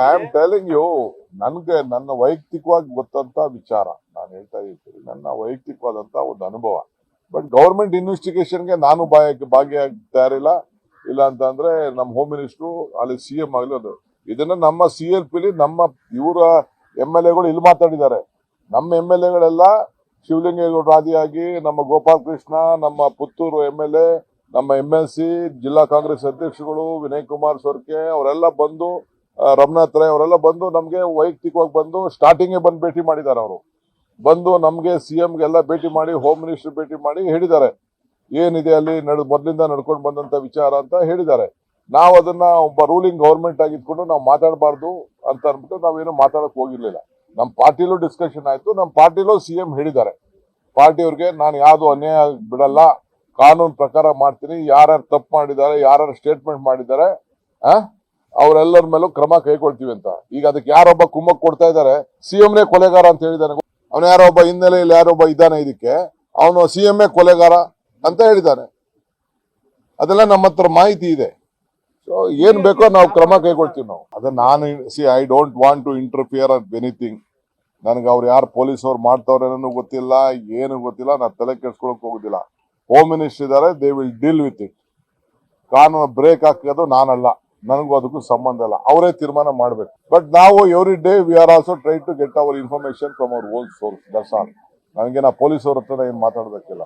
I am telling you ನನ್ಗೆ ನನ್ನ ವೈಯಕ್ತಿಕವಾಗಿ ಗೊತ್ತಂತ ವಿಚಾರ. ನಾನು ಹೇಳ್ತಾ ಇದ್ದೀನಿ ನನ್ನ ವೈಯಕ್ತಿಕವಾದಂತ ಒಂದು ಅನುಭವ. ಬಟ್ ಗೌರ್ಮೆಂಟ್ ಇನ್ವೆಸ್ಟಿಗೇಷನ್ಗೆ ನಾನು ಭಾಗಿ ಭಾಗಿಯಾಗಿ ತಯಾರಿಲ್ಲ ಇಲ್ಲ ಅಂತಂದ್ರೆ ನಮ್ಮ ಹೋಮ್ ಮಿನಿಸ್ಟ್ರು ಅಲ್ಲಿ ಸಿ ಎಂ ಆಗಲಿ ಅದು. ಇದನ್ನ ನಮ್ಮ ಸಿ ಎಲ್ ಪಿಲಿ ನಮ್ಮ ಇವರ ಎಂ ಎಲ್ ಎಗಳು ಇಲ್ಲಿ ಮಾತಾಡಿದ್ದಾರೆ. ನಮ್ಮ ಎಂ ಎಲ್ ಎಗಳೆಲ್ಲ ಶಿವಲಿಂಗೇಗೌಡರು ಆದಿಯಾಗಿ ನಮ್ಮ ಗೋಪಾಲ್ ಕೃಷ್ಣ ನಮ್ಮ ಪುತ್ತೂರು ಎಂ ಎಲ್ ಎ ನಮ್ಮ ಎಂ ಎಲ್ ಸಿ ಜಿಲ್ಲಾ ಕಾಂಗ್ರೆಸ್ ಅಧ್ಯಕ್ಷಗಳು ವಿನಯ್ ಕುಮಾರ್ ಸೊರ್ಕೆ ಅವರೆಲ್ಲ ಬಂದು ರಮನಾಥ್ ರೈ ಅವರೆಲ್ಲ ಬಂದು ನಮಗೆ ವೈಯಕ್ತಿಕವಾಗಿ ಬಂದು ಸ್ಟಾರ್ಟಿಂಗ್ ಬಂದು ಭೇಟಿ ಮಾಡಿದ್ದಾರೆ ಅವರು. ಬಂದು ನಮಗೆ ಸಿ ಎಲ್ಲ ಭೇಟಿ ಮಾಡಿ ಹೋಮ್ ಮಿನಿಸ್ಟರ್ ಭೇಟಿ ಮಾಡಿ ಹೇಳಿದ್ದಾರೆ. ಏನಿದೆ ಅಲ್ಲಿ ನಡೆದು ಮೊದಲಿಂದ ನಡ್ಕೊಂಡು ಬಂದಂತ ವಿಚಾರ ಅಂತ ಹೇಳಿದ್ದಾರೆ. ನಾವು ಅದನ್ನ ಒಬ್ಬ ರೂಲಿಂಗ್ ಗೌರ್ಮೆಂಟ್ ಆಗಿದ್ಕೊಂಡು ನಾವು ಮಾತಾಡಬಾರ್ದು ಅಂತ ಅಂದ್ಬಿಟ್ಟು ನಾವೇನು ಮಾತಾಡಕ್ ಹೋಗಿರ್ಲಿಲ್ಲ. ನಮ್ಮ ಪಾರ್ಟಿಲೂ ಡಿಸ್ಕಷನ್ ಆಯ್ತು ನಮ್ಮ ಪಾರ್ಟಿಲೂ ಸಿ ಎಂ ಹೇಳಿದ್ದಾರೆ. ಪಾರ್ಟಿಯವ್ರಿಗೆ ನಾನು ಯಾವುದು ಅನ್ಯಾಯ ಬಿಡಲ್ಲ, ಕಾನೂನು ಪ್ರಕಾರ ಮಾಡ್ತೀನಿ, ಯಾರ್ಯಾರು ತಪ್ಪು ಮಾಡಿದ್ದಾರೆ, ಯಾರ್ಯಾರು ಸ್ಟೇಟ್ಮೆಂಟ್ ಮಾಡಿದ್ದಾರೆ, ಆ? ಅವರೆಲ್ಲರ ಮೇಲೂ ಕ್ರಮ ಕೈಗೊಳ್ತೀವಿ ಅಂತ. ಈಗ ಅದಕ್ಕೆ ಯಾರೊಬ್ಬ ಕುಮ್ಮಕ್ ಕೊಡ್ತಾ ಇದ್ದಾರೆ, ಸಿಎಂನೇ ಕೊಲೆಗಾರ ಅಂತ ಹೇಳಿದ್ದಾನೆ. ಅವನು ಯಾರೋ ಒಬ್ಬ ಹಿನ್ನೆಲೆಯಲ್ಲಿ ಯಾರೊಬ್ಬ ಇದ್ದಾನೆ ಇದಕ್ಕೆ. ಅವನು ಸಿಎಂఏ ಕೊಲೆಗಾರ ಅಂತ ಹೇಳಿದ್ದಾನೆ. ಅದೆಲ್ಲ ನಮ್ಮ ಹತ್ರ ಮಾಹಿತಿ ಇದೆ. ಸೊ ಏನ್ ಬೇಕೋ ನಾವು ಕ್ರಮ ಕೈಗೊಳ್ತೀವಿ ನಾವು. ಅದನ್ನ ನಾನು see I don't want to interfere at anything ನನಗೆ ಅವ್ರು ಯಾರು ಪೊಲೀಸ್ ಅವ್ರು ಮಾಡ್ತಾವ್ರೆ ಗೊತ್ತಿಲ್ಲ, ಏನು ಗೊತ್ತಿಲ್ಲ ನಾನು ತಲೆ ಕೆಡ್ಸ್ಕೊಳಕ್ ಹೋಗುದಿಲ್ಲ. ಹೋಮ್ ಮಿನಿಸ್ಟರ್ ಇದ್ದಾರೆ they will deal with it ಕಾನೂನು ಬ್ರೇಕ್ ಹಾಕೋದು ನಾನಲ್ಲ. ನನಗೂ ಅದಕ್ಕೂ ಸಂಬಂಧ ಇಲ್ಲ. ಅವರೇ ತೀರ್ಮಾನ ಮಾಡಬೇಕು. ಬಟ್ ನಾವು every day we are also try to get our information from our own source Darshan ನನಗೆ ನಾ ಪೊಲೀಸ್ ಅವ್ರ ಹತ್ರ ಏನು ಮಾತಾಡ್ಬೇಕಿಲ್ಲ